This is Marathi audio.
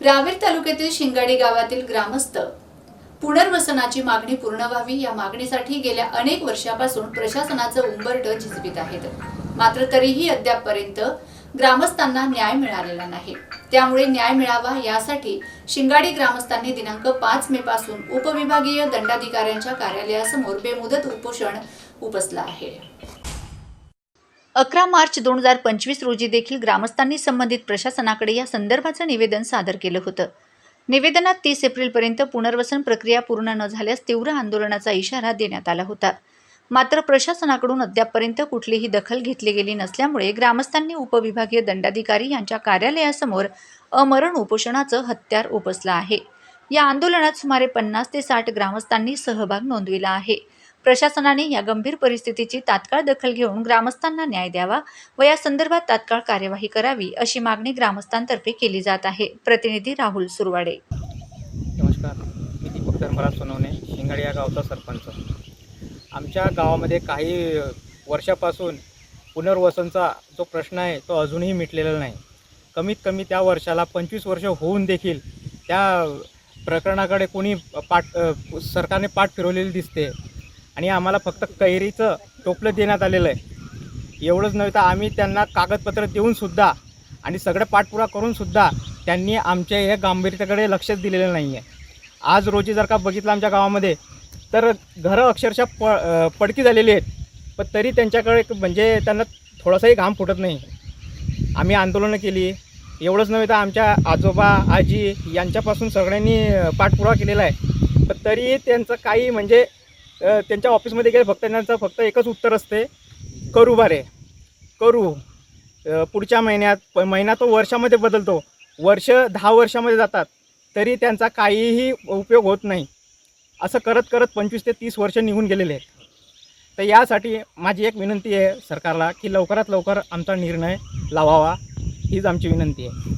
रावेर तालुक्यातील शिंगाडी गावातील ग्रामस्थ पुनर्वसनाची मागणी पूर्ण व्हावी या मागणीसाठी गेल्या अनेक वर्षापासून प्रशासनाचं उंबरट झिजवीत आहेत. मात्र तरीही अद्यापपर्यंत ग्रामस्थांना न्याय मिळालेला नाही. त्यामुळे न्याय मिळावा यासाठी शिंगाडी ग्रामस्थांनी दिनांक पाच मे पासून उपविभागीय दंडाधिकाऱ्यांच्या कार्यालयासमोर बेमुदत उपोषण उपसलं आहे. अकरा मार्च दोन हजार पंचवीस रोजी देखील ग्रामस्थांनी संबंधित प्रशासनाकडे या संदर्भाचं निवेदन सादर केलं होतं. निवेदनात तीस एप्रिलपर्यंत पुनर्वसन प्रक्रिया पूर्ण न झाल्यास तीव्र आंदोलनाचा इशारा देण्यात आला होता. मात्र प्रशासनाकडून अद्यापपर्यंत कुठलीही दखल घेतली गेली नसल्यामुळे ग्रामस्थांनी उपविभागीय दंडाधिकारी यांच्या कार्यालयासमोर अमरण उपोषणाचं हत्यार उपसलं आहे. या आंदोलनात सुमारे पन्नास ते साठ ग्रामस्थांनी सहभाग नोंदविला आहे. प्रशासनाने या गंभीर परिस्थितीची तात्काळ दखल घेऊन ग्रामस्थांना न्याय द्यावा व या संदर्भात तात्काळ कार्यवाही करावी अशी मागणी ग्रामस्थांतर्फे केली जात आहे. प्रतिनिधी राहुल सुरवाडे. नमस्कार. मी दीपक धर्मराज सोनवणे शिंगाळे या गावचा सरपंच. आमच्या गावामध्ये काही वर्षापासून पुनर्वसनचा जो प्रश्न आहे तो अजूनही मिटलेला नाही. कमीत कमी त्या वर्षाला पंचवीस वर्ष होऊन देखील त्या प्रकरणाकडे कोणी पाठ सरकारने पाठ फिरवलेली दिसते. आणि आम्हाला फक्त कैरीचं टोपलं देण्यात आलेलं आहे. एवढंच नव्हे तर आम्ही त्यांना कागदपत्र देऊनसुद्धा आणि सगळं पाठपुरा करूनसुद्धा त्यांनी आमच्या या गांभीर्याकडे लक्षच दिलेलं नाही आहे आज रोजी जर का बघितलं आमच्या गावामध्ये तर घरं अक्षरशः प पडकी झालेली आहेत. पण तरी त्यांच्याकडे म्हणजे त्यांना थोडासाही घाम फुटत नाही. आम्ही आंदोलनं केली. एवढंच नव्हे तर आमच्या आजोबा आजी यांच्यापासून सगळ्यांनी पाठपुरावा केलेला आहे. पण तरी त्यांचं काही म्हणजे त्यांच्या ऑफिसमध्ये गेले फक्त त्यांचं फक्त एकच उत्तर असते करू बारे. करू. पुढच्या महिन्यात प महिना तो वर्षामध्ये बदलतो. वर्ष दहा वर्षामध्ये जातात तरी त्यांचा काहीही उपयोग होत नाही. असं करत करत पंचवीस ते तीस वर्ष निघून गेलेले आहेत. तर यासाठी माझी एक विनंती आहे सरकारला की लवकरात लवकर आमचा निर्णय लावावा हीच आमची विनंती आहे.